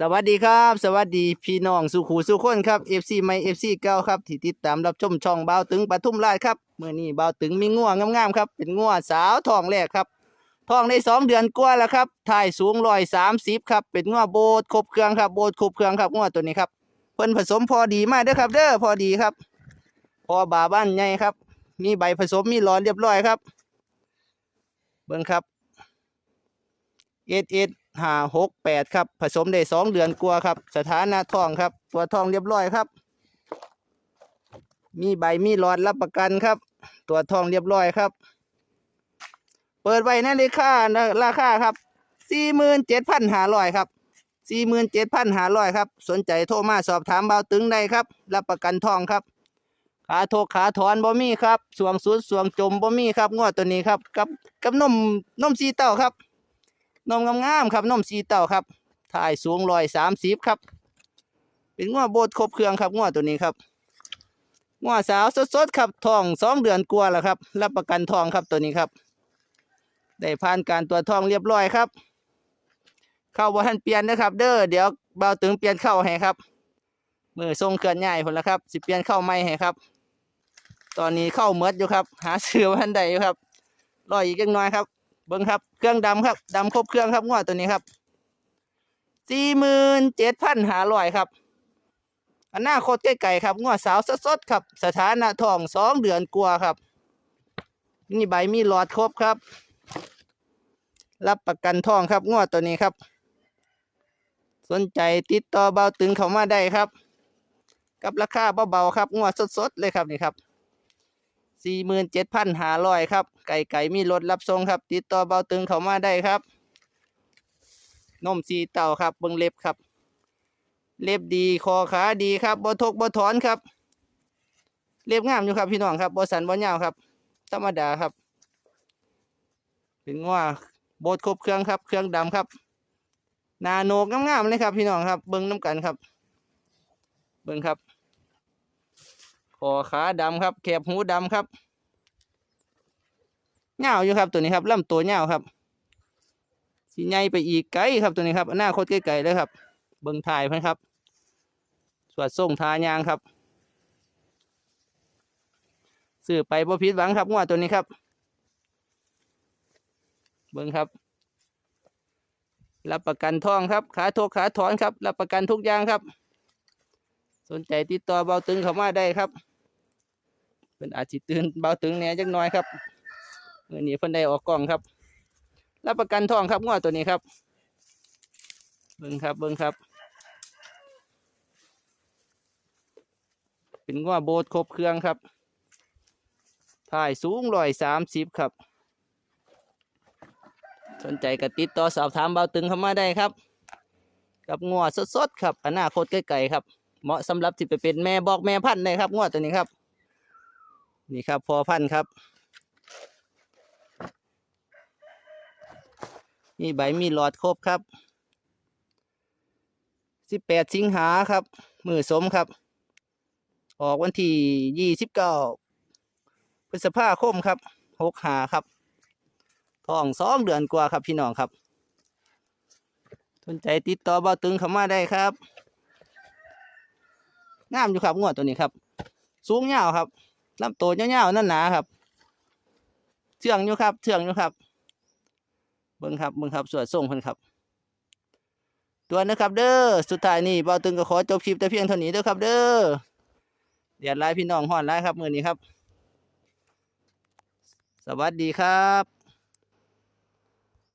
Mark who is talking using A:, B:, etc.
A: สวัสดีครับ สวัสดีพี่น้องสุขูสุขคนครับ FC ใหม่ FC เก่าครับที่ติดตามรับชมช่องเบาตึงปทุมราชครับเมื่อนี้เบาตึงมีงัวงงามๆครับเป็นงัวงสาวทองแรกครับทองได้สองเดือนกว่าแล้วครับถ่ายสูงร้อยสามสิบครับเป็นงัวงโบดครบเครื่องครับโบดครบเครื่องครับงัวงตัวนี้ครับเพิ่นผสมพอดีมากเด้อครับ เด้อพอดีครับ พอบาบ้านใหญ่ครับ มีใบผสมมีหลอดเรียบร้อยครับ เบิ่งครับเอ็ดเอ็ด ห้าหกแปดครับ ผสมได้สองเดือนกว่าครับ สถานะทองครับ ตัวทองเรียบร้อยครับ มีใบมีหลอดรับประกันครับ ตัวทองเรียบร้อยครับ เปิดไว้ในราคาราคาครับสี่หมื่นเจ็ดพันห้าร้อยครับสี่หมื่นเจ็ดพันห้าร้อยครับ สนใจโทรมาสอบถามเบาตึงได้ครับ รับประกันทองครับ ขาโทกขาถอนบ่มีครับ สวงสุดสวงจมบ่มีครับงวดตัวนี้ครับ กับกับนมนมสีเต้าครับ นมงามๆครับนมสีเต้าครับถ่ายสูงร้อยสามสิบครับ เป็นงวดโบดครบเครื่องครับงวดตัวนี้ครับงวดสาวสดๆครับทองสองเดือนกว่าแล้วครับ รับประกันทองครับตัวนี้ครับ ได้ผ่านการตัวจทองเรียบร้อยครับ เข้าบ่ทันเปลี่ยนนะครับ เด้อเดี๋ยวเบาตึงเปลี่ยนเข้าให้ครับมือทรงเคลื่อนย้ายพุ่นละครับ สิเปลี่ยนเข้าใหม่ให้ครับ ตอนนี้เข้าเมดอยู่ครับ หาซื้อวันใดอยู่ครับรออีกจังน้อยครับ บิ้งครับเครื่องดำครับดำครบเครื่องครับงวดตัวนี้ครับสี่หมื่นเจ็ดพันหาร้อยครับอันหน้าโคตรใกล้ๆครับงวดสาวสดๆครับ สถานะทองสองเดือนกว่าครับ นี่ใบมีหลอดครบครับ รับประกันทองครับงวดตัวนี้ครับ สนใจติดต่อเบาตึงเขามาได้ครับ กับราคาเบาๆครับงวดสดๆเลยครับนี่ครับ สี่หมื่นเจ็ดพันหาร้อยครับไก่ไก่มีรถรับส่งครับ ติดต่อเบาตึงเขามาได้ครับ นมสีเต่าครับเบิ้งเล็บครับ เล็บดีคอขาดีครับบ่ทกบ่ถอนครับ เล็บงามอยู่ครับพี่น้องครับบ่สันบ่ยาวครับธรรมดาครับ เป็นงัวโบดครบเครื่องครับ เครื่องดำครับ นาโนกงามๆเลยครับ พี่น้องครับ เบิ้งน้ำกันครับ เบิ้งครับ คอขาดำครับแคบหูดำครับเงาอยู่ครับตัวนี้ครับลำตัวเงาครับสีใหญ่ไปอีกไกลครับตัวนี้ครับอนาคตไกลๆเลยครับ เบิ้งถ่ายเพิ่นครับ สวดส่งทายางครับซื้อไปบ่ผิดหวังครับงวดตัวนี้ครับ เบิ้งครับ รับประกันทองครับขาทกขาถอนครับ รับประกันทุกอย่างครับ สนใจติดต่อเบาตึงเข้ามาได้ครับ เป็นอาจจิตื่นเบาตึงแหน่จักหน่อยครับเมื่อนี้เพิ่นได้ออกกล้องครับ รับประกันทองครับงวดตัวนี้ครับ เบิ้งครับเบิ้งครับ เป็นงวดโบดครบเครื่องครับถ่ายสูงร้อยสามสิบครับ สนใจก็ติดต่อสอบถามเบาตึงเข้ามาได้ครับ กับงัวสดๆครับอนาคตไกลๆครับ เหมาะสำหรับที่ไปเป็นแม่บอกแม่พันธุ์ได้ครับงัวตัวนี้ครับ นี่ครับพอพันครับมีใบมีหลอดครบครับสิบแปดสิงหาครับ มือสมครับ ออกวันที่ยี่สิบเก้าพฤษภาคมครับหกหาครับท้องสองเดือนกว่าครับพี่น้องครับสนใจติดต่อเบาตึงเข้ามาได้ครับงามอยู่ครับงวดตัวนี้ครับ สูงยาวครับ ลำตัวยาวๆนั่นหนาครับเชื่องอยู่ครับเชื่องอยู่ครับเบิ้งครับเบิ้งครับสวดส่งเพิ่นครับ ตัวนะครับ เด้อสุดท้ายนี่เบาตึงก็ขอจบคลิปแต่เพียงเท่านี้เด้อครับ เด้อเดี๋ยวไล่พี่น้องห่อนไล่ครับมือนี้ครับ สวัสดีครับ